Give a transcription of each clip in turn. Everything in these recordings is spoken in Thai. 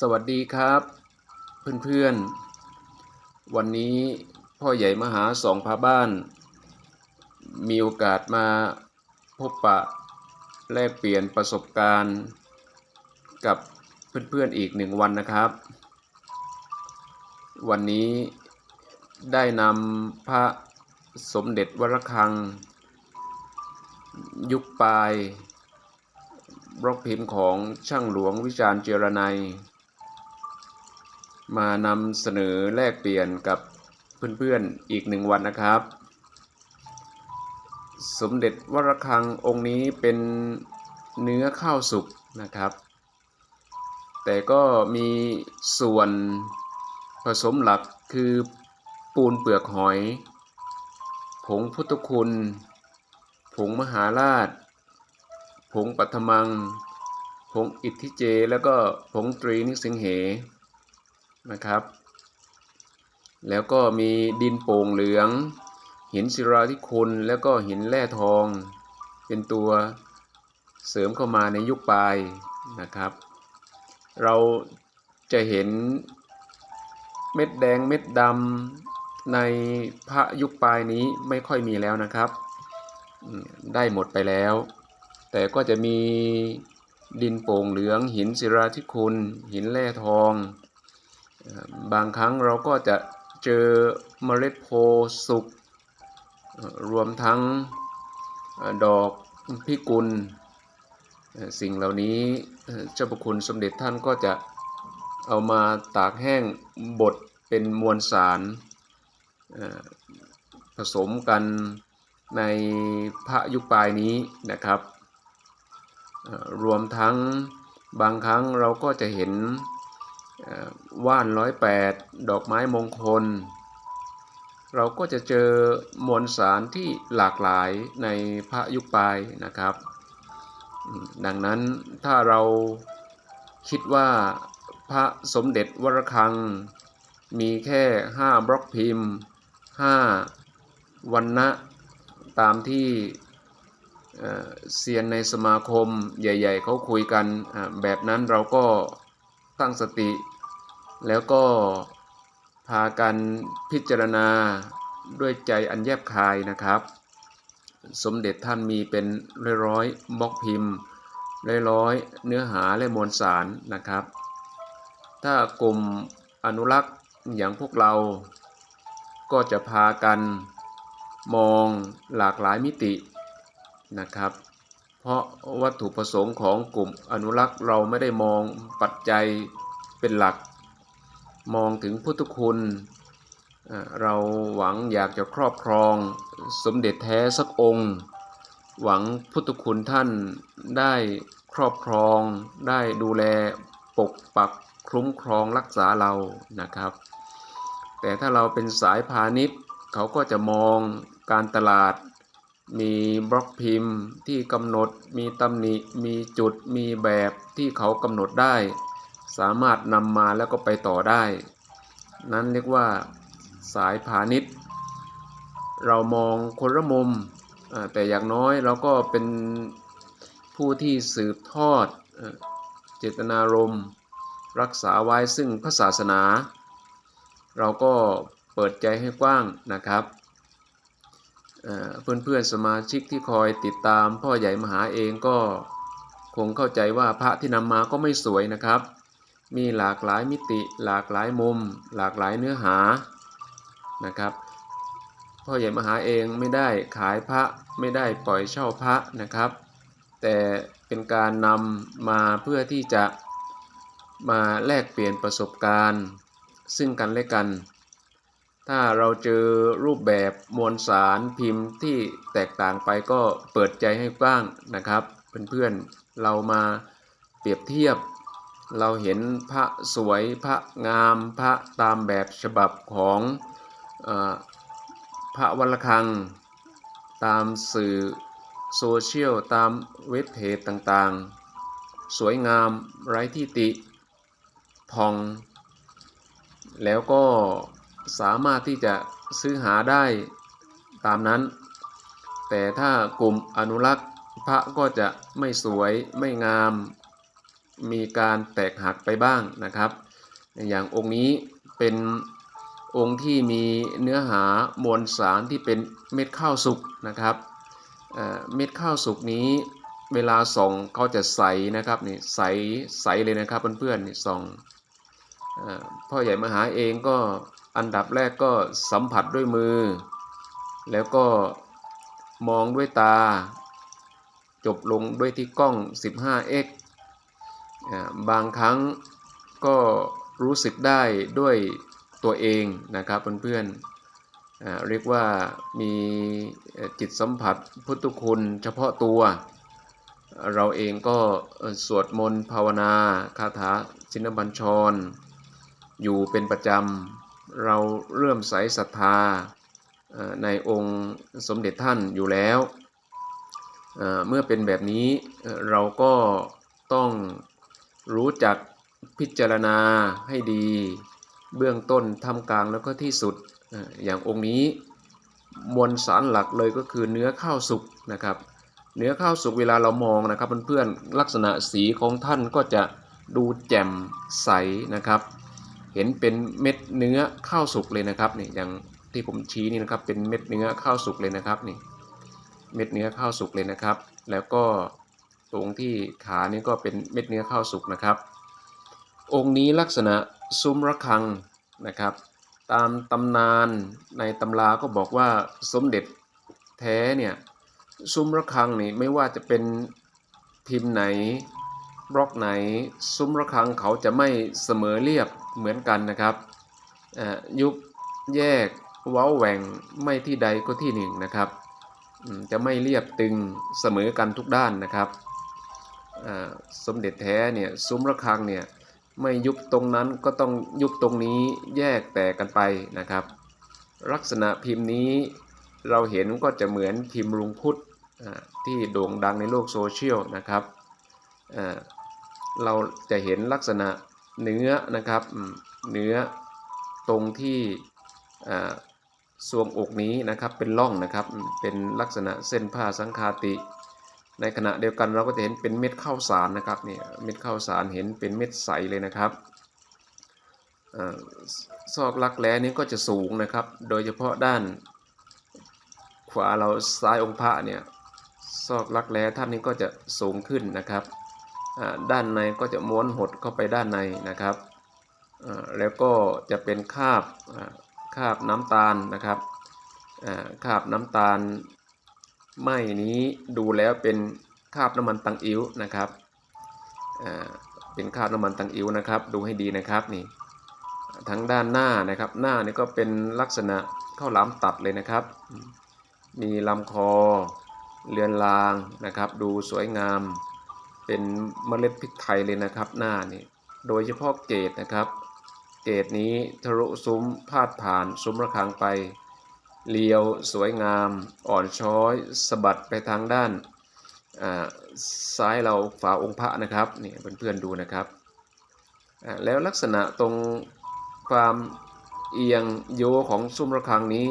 สวัสดีครับ เพื่อนๆ วันนี้พ่อใหญ่มหาสองพาบ้าน มีโอกาสมาพบปะแลกเปลี่ยนประสบการณ์ กับเพื่อนๆอีกหนึ่งวันนะครับ วันนี้ได้นำพระสมเด็จวรคัง ยุคปลายบล็อกพิมพ์ของช่างหลวงวิจารณ์เจรไนย มานำเสนอแลกเปลี่ยนกับเพื่อนๆอีกหนึ่งวันนะครับ สมเด็จวรคังองค์นี้เป็นเนื้อข้าวสุกนะครับ แต่ก็มีส่วนผสมหลักคือปูนเปลือกหอย ผงพุทธคุณ ผงมหาราช ผงปัทมัง ผงอิทธิเจ แล้วก็ผงตรีนิสิงเห นะครับ แล้วก็มีดินโป่งเหลือง หินศิราธิคุณแล้วก็หินแร่ทอง เป็นตัวเสริมเข้ามาในยุคปลายนะครับ เราจะเห็นเม็ดแดงเม็ดดำในพระยุคปลายนี้ไม่ค่อยมีแล้วนะครับ ได้หมดไปแล้ว แต่ก็จะมีดินโป่งเหลืองหินศิราธิคุณ หินแร่ทอง บางครั้งเราก็จะเจอเมล็ดโพสุกรวมทั้งดอกพิกุล สิ่งเหล่านี้เจ้าพระคุณสมเด็จท่านก็จะเอามาตากแห้งบดเป็นมวลสารผสมกันในพระยุคปลายนี้นะครับ รวมทั้งบางครั้งเราก็จะเห็น ว่านร้อยแปดดอกไม้มงคล เราก็จะเจอมวลสารที่หลากหลายในพระยุคปลายนะครับ ดังนั้นถ้าเราคิดว่าพระสมเด็จวรคัง มีแค่ 5 บล็อกพิมพ์ 5 วันนะตามที่เซียนในสมาคมใหญ่ ๆเขาคุยกันแบบนั้นเราก็ ตั้งสติ แล้วก็พากันพิจารณาด้วยใจอันแยบคายนะครับ สมเด็จท่านมีเป็นร้อยๆบล็อกพิมพ์ร้อยๆเนื้อหาและมวลสารนะครับ ถ้ากลุ่มอนุรักษ์อย่างพวกเรา ก็จะพากันมองหลากหลายมิตินะครับ เพราะวัตถุประสงค์ของกลุ่มอนุรักษ์เราไม่ได้มองปัจจัยเป็นหลัก มองถึงพุทธคุณเอ่อเราหวังอยากจะครอบครองสมเด็จแท้สักองค์ หวังพุทธคุณท่านได้ครอบครอง ได้ดูแลปกปักคุ้มครองรักษาเรานะครับ แต่ถ้าเราเป็นสายพาณิชย์เขาก็จะมองการตลาด มีบล็อกพิมพ์ที่กำหนด มีตำหนิ มีจุด มีแบบที่เขากำหนดได้ สามารถนำมาแล้วก็ไปต่อได้ นั้นเรียกว่าสายพาณิชย์ เรามองคนละมุม แต่อย่างน้อยเราก็เป็นผู้ที่สืบทอดเอ่อเจตนารมณ์ รักษาไว้ซึ่งพระศาสนา เราก็เปิดใจให้กว้างนะครับ เอ่อเพื่อนๆสมาชิกที่คอยติดตามพ่อใหญ่มหาเองก็คงเข้าใจว่าพระที่นำมาก็ไม่สวยนะครับ มีหลากหลายมิติ หลากหลายมุม หลากหลายเนื้อหานะครับ พ่อใหญ่มหาเองไม่ได้ขายพระไม่ได้ปล่อยเช่าพระนะครับ แต่เป็นการนำมาเพื่อที่จะมาแลกเปลี่ยนประสบการณ์ ซึ่งกันและกัน ถ้าเราเจอรูปแบบมวลสารพิมพ์ที่แตกต่างไปก็เปิดใจให้กว้างนะครับ เพื่อนๆเรามาเปรียบเทียบ เราเห็นพระสวยพระงามพระตามแบบฉบับของออพระวัลคัง ตามสื่อโซเชียลตามเว็บเพจต่างๆ สวยงามไร้ที่ติ พอง แล้วก็ สามารถที่จะซื้อหาได้ตามนั้น แต่ถ้ากลุ่มอนุรักษ์พระก็จะไม่สวยไม่งาม มีการแตกหักไปบ้างนะครับ อย่างองค์นี้เป็นองค์ที่มีเนื้อหามวลสารที่เป็นเม็ดข้าวสุกนะครับเม็ดข้าวสุกนี้เวลาส่องเขาจะใสนะครับนี่ใสใสเลยนะครับเพื่อนๆนี่ส่องอพ่อใหญ่มหาเองก็ อันดับแรกก็สัมผัสด้วยมือ แล้วก็มองด้วยตา จบลงด้วยที่กล้อง 15x อ่าบางครั้งก็รู้สึกได้ด้วยตัวเองนะครับเพื่อนๆเรียกว่ามีจิตสัมผัสพุทธคุณเฉพาะตัว เราเองก็สวดมนต์ภาวนาคาถาชินบัญชร อยู่เป็นประจำ เราเริ่มใสศรัทธาในองค์สมเด็จท่านอยู่แล้ว เมื่อเป็นแบบนี้เราก็ต้องรู้จักพิจารณาให้ดี เบื้องต้นทำกลางแล้วก็ที่สุดอย่างองค์นี้มวลสารหลักเลยก็คือเนื้อข้าวสุกนะครับ เนื้อข้าวสุกเวลาเรามองนะครับเพื่อนๆลักษณะสีของท่านก็จะดูแจ่มใสนะครับ เห็นเป็นเม็ดเนื้อข้าวสุกเลยนะครับนี่อย่างที่ผมชี้นี่นะครับเป็นเม็ดเนื้อข้าวสุกเลยนะครับนี่เม็ดเนื้อข้าวสุกเลยนะครับ แล้วก็ตรงที่ขานี่ก็เป็นเม็ดเนื้อข้าวสุกนะครับ องค์นี้ลักษณะซุ้มระฆังนะครับ ตามตำนานในตำราก็บอกว่าสมเด็จแท้เนี่ยซุ้มระฆังนี่ไม่ว่าจะเป็นพิมพ์ไหน บล็อกไหนซุ้มระฆังเขาจะไม่เสมอเรียบเหมือนกันนะครับยุบแยกเว้าแหว่งไม่ที่ใดก็ที่หนึ่งนะครับจะไม่เรียบตึงเสมอกันทุกด้านนะครับสมเด็จแท้เนี่ยซุ้มระฆังเนี่ยไม่ยุบตรงนั้นก็ต้องยุบตรงนี้แยกแตกกันไปนะครับ ลักษณะพิมพ์นี้เราเห็นก็จะเหมือนพิมพ์ลุงพุทธที่โด่งดังในโลกโซเชียลนะครับ เราจะเห็นลักษณะเนื้อนะครับเนื้อตรงที่อ่าทรวงอกนี้นะครับเป็นร่องนะครับเป็นลักษณะเส้นผ้าสังคาติ ในขณะเดียวกันเราก็จะเห็นเป็นเม็ดข้าวสารนะครับเนี่ยเม็ดข้าวสารเห็นเป็นเม็ดใสเลยนะครับอซอกลักแร้นี้ก็จะสูงนะครับ โดยเฉพาะด้าน ขวาเราซ้ายองค์พระเนี่ยซอกลักแร้ท่านนี้ก็จะสูงขึ้นนะครับ ด้านในก็จะม้วนหดเข้าไปด้านในนะครับแล้วก็จะเป็นคาบคาบน้ำตาลนะครับคาบน้ำตาลไหมนี้ดูแล้วเป็นคาบน้ำมันตังอิ๋วนะครับเป็นคาบน้ำมันตังอิ๋วนะครับ ดูให้ดีนะครับนี่ทั้งด้านหน้านะครับ หน้านี่ก็เป็นลักษณะข้าวหลามตัดเลยนะครับ มีลำคอเรือนรางนะครับ ดูสวยงาม เป็นเมล็ดพริกไทยเลยนะครับ หน้านี่โดยเฉพาะเกตนะครับ เกตนี้ทะลุซุ้มพาดผ่านซุ้มระฆังไปเลียวสวยงาม อ่อนช้อยสะบัดไปทางด้านซ้ายเราฝาองค์พระนะครับนี่เพื่อนๆดูนะครับแล้วลักษณะตรงความเอียงโยของซุ้มระฆังนี้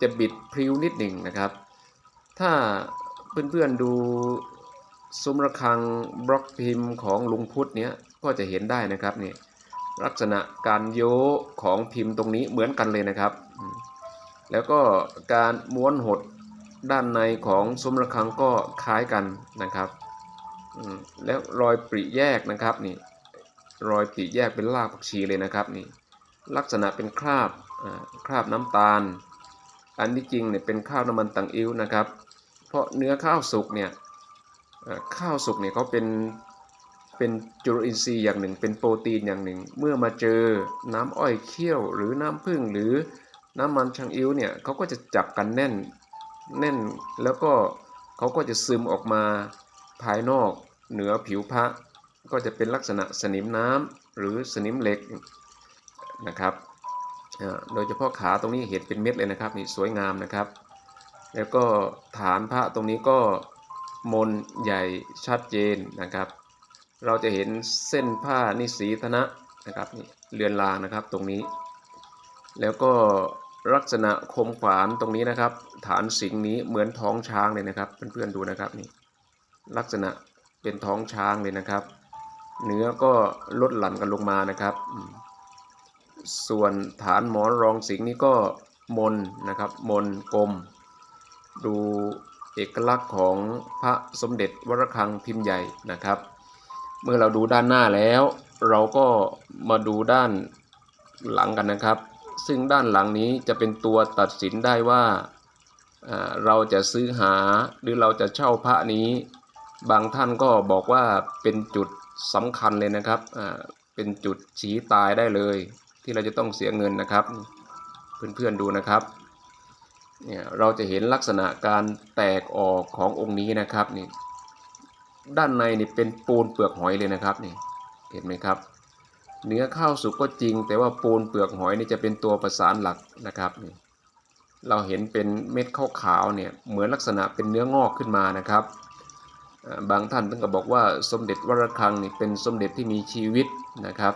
จะบิดพริ้วนิดหนึ่งนะครับ ถ้าเพื่อนๆดู ซุ้มระฆังบล็อกพิมพ์ของลุงพุทธเนี้ยก็จะเห็นได้นะครับนี่ลักษณะการโยของพิมพ์ตรงนี้เหมือนกันเลยนะครับ แล้วก็การม้วนหดด้านในของซุ้มระฆังก็คล้ายกันนะครับแล้วรอยปริแยกนะครับนี่รอยปริแยกเป็นรากผักชีเลยนะครับนี่ลักษณะเป็นคราบคราบน้ำตาล อันที่จริงเนี่ยเป็นข้าวน้ำมันตังอิ้วนะครับ เพราะเนื้อข้าวสุกเนี่ย ข้าวสุกเนี่ยเขาเป็นเป็นจุลินทรีย์อย่างหนึ่ง เป็นโปรตีนอย่างหนึ่ง เมื่อมาเจอน้ำอ้อยเคี่ยว หรือน้ำผึ้งหรือน้ำมันชังอิ้วเนี่ยเขาก็จะจับกันแน่นแน่นแล้วก็เขาก็จะซึมออกมาภายนอกเหนือผิวพระก็จะเป็นลักษณะสนิมน้ำหรือสนิมเหล็กนะครับโดยเฉพาะขาตรงนี้เห็นเป็นเม็ดเลยนะครับนี่สวยงามนะครับ แล้วก็ฐานพระตรงนี้ก็ มนใหญ่ชัดเจนนะครับ เราจะเห็นเส้นผ้านิสีธนะนะครับนี่เรือนรางนะครับตรงนี้ แล้วก็ลักษณะคมขวานตรงนี้นะครับ ฐานสิงนี้เหมือนท้องช้างเลยนะครับเพื่อนๆดูนะครับนี่ลักษณะเป็นท้องช้างเลยนะครับ เนื้อก็ลดหลั่นกันลงมานะครับ ส่วนฐานหมอนรองสิงนี่ก็มนนะครับ มนกลม ดู เอกลักษณ์ของพระสมเด็จวรคังพิมพ์ใหญ่นะครับ เมื่อเราดูด้านหน้าแล้ว เราก็มาดูด้านหลังกันนะครับ ซึ่งด้านหลังนี้จะเป็นตัวตัดสินได้ว่าเราจะซื้อหาหรือเราจะเช่าพระนี้ บางท่านก็บอกว่าเป็นจุดสำคัญเลยนะครับเป็นจุดชี้ตายได้เลย ที่เราจะต้องเสียเงินนะครับ เพื่อนๆดูนะครับ เนี่ยเราจะเห็นลักษณะการแตกออกขององค์นี้นะครับนี่ด้านในนี่เป็นปูนเปลือกหอยเลยนะครับนี่เห็นไหมครับ เนื้อข้าวสุกก็จริง แต่ว่าปูนเปลือกหอยนี่จะเป็นตัวประสานหลักนะครับนี่เราเห็นเป็นเม็ดข้าวๆเนี่ยเหมือนลักษณะเป็นเนื้องอกขึ้นมานะครับบางท่านถึงกับบอกว่าสมเด็จวรคังนี่เป็นสมเด็จที่มีชีวิตนะครับ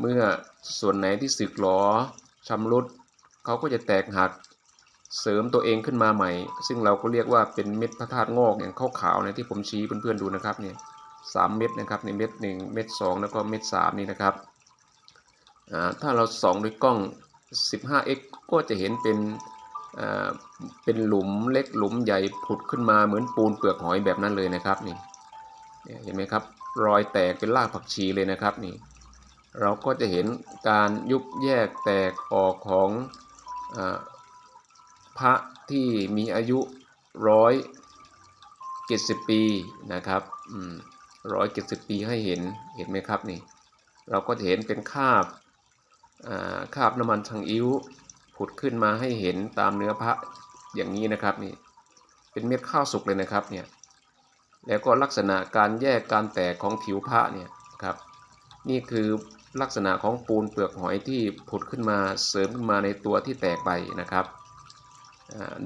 เมื่อส่วนไหนที่สึกหรอชำรุดเขาก็จะแตกหัก เสริมตัวเองขึ้นมาใหม่ ซึ่งเราก็เรียกว่าเป็นเม็ดพระธาตุงอกอย่างขาวๆเนี่ยที่ผมชี้เพื่อนๆดูนะครับเนี่ยสามเม็ดนะครับในเม็ดหนึ่งเม็ดสองแล้วก็เม็ดสามนี่นะครับอ่าถ้าเราส่องด้วยกล้อง 15x ก็จะเห็นเป็นอ่าเป็นหลุมเล็กหลุมใหญ่ผุดขึ้นมาเหมือนปูนเปลือกหอยแบบนั้นเลยนะครับนี่เนี่ยเห็นไหมครับรอยแตกเป็นรากผักชีเลยนะครับนี่เราก็จะเห็นการยุบแยกแตกออกของอา พระที่มีอายุร้อยเจ็ดสิบปีนะครับร้อยเจ็ดสิบปีให้เห็นเห็นไหมครับนี่ เราก็เห็นเป็นคาบคาบน้ำมันชังอิ้วผุดขึ้นมาให้เห็นตามเนื้อพระอย่างนี้นะครับนี่เป็นเม็ดข้าวสุกเลยนะครับเนี่ยแล้วก็ลักษณะการแยกการแตกของผิวพระเนี่ยครับนี่คือลักษณะของปูนเปลือกหอยที่ผุดขึ้นมาเสริมขึ้นมาในตัวที่แตกไปนะครับ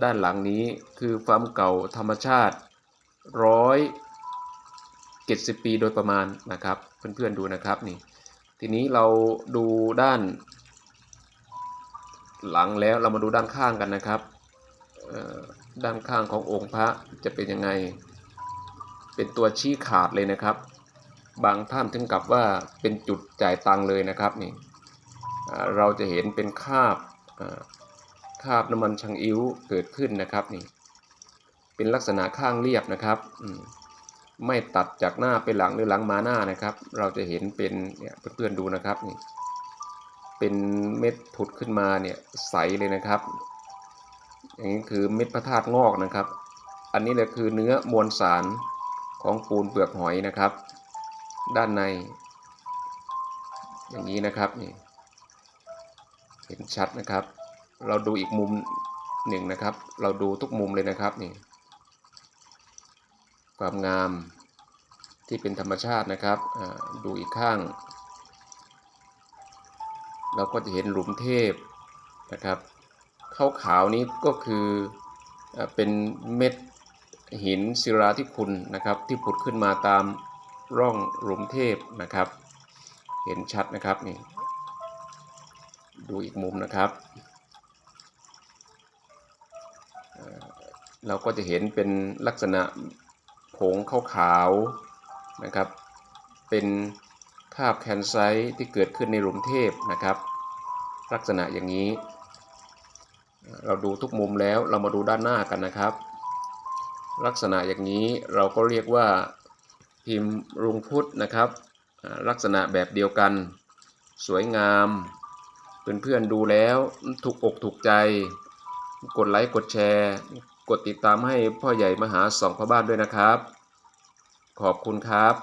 ด้านหลังนี้คือความเก่าธรรมชาติร้อย70ปีโดยประมาณนะครับเพื่อนๆดูนะครับนี่ทีนี้เราดูด้าน หลังแล้วเรามาดูด้านข้างกันนะครับด้านข้างขององค์พระจะเป็นยังไง เป็นตัวชี้ขาดเลยนะครับ บางท่านถึงกับว่าเป็นจุดจ่ายตังเลยนะครับนี่เราจะเห็นเป็นคาบ คราบน้ำมันชังอิ้วเกิดขึ้นนะครับนี่เป็นลักษณะข้างเรียบนะครับไม่ตัดจากหน้าไปหลังหรือหลังมาหน้านะครับ เราจะเห็นเป็นเนี่ยเพื่อนๆดูนะครับนี่เป็นเม็ดผุดขึ้นมาเนี่ยใสเลยนะครับ อย่างนี้คือเม็ดพระธาตุงอกนะครับ อันนี้แหละคือเนื้อมวลสารของปูนเปลือกหอยนะครับ ด้านใน อย่างนี้นะครับนี่เห็นชัดนะครับ เราดูอีกมุมหนึ่งนะครับ เราดูทุกมุมเลยนะครับนี่ความงามที่เป็นธรรมชาตินะครับดูอีกข้าง เราก็จะเห็นหลุมเทพนะครับขาวขาวนี้ก็คือเป็นเม็ดหินศิลาที่คุณนะครับที่ผุดขึ้นมาตามร่องหลุมเทพนะครับ เห็นชัดนะครับนี่ดูอีกมุมนะครับอ่า เราก็จะเห็นเป็นลักษณะผงขาวๆนะครับ เป็นคาบแคนไซต์ที่เกิดขึ้นในหลุมเทพนะครับ ลักษณะอย่างนี้ เราดูทุกมุมแล้วเรามาดูด้านหน้ากันนะครับ ลักษณะอย่างนี้เราก็เรียกว่าพิมพ์รุงพุทธนะครับ ลักษณะแบบเดียวกัน สวยงามเพื่อนๆดูแล้วถูกอกถูกใจ กดไลค์กดแชร์ กดติดตามให้พ่อใหญ่มหาสองพ่อบ้านด้วยนะครับ ขอบคุณครับ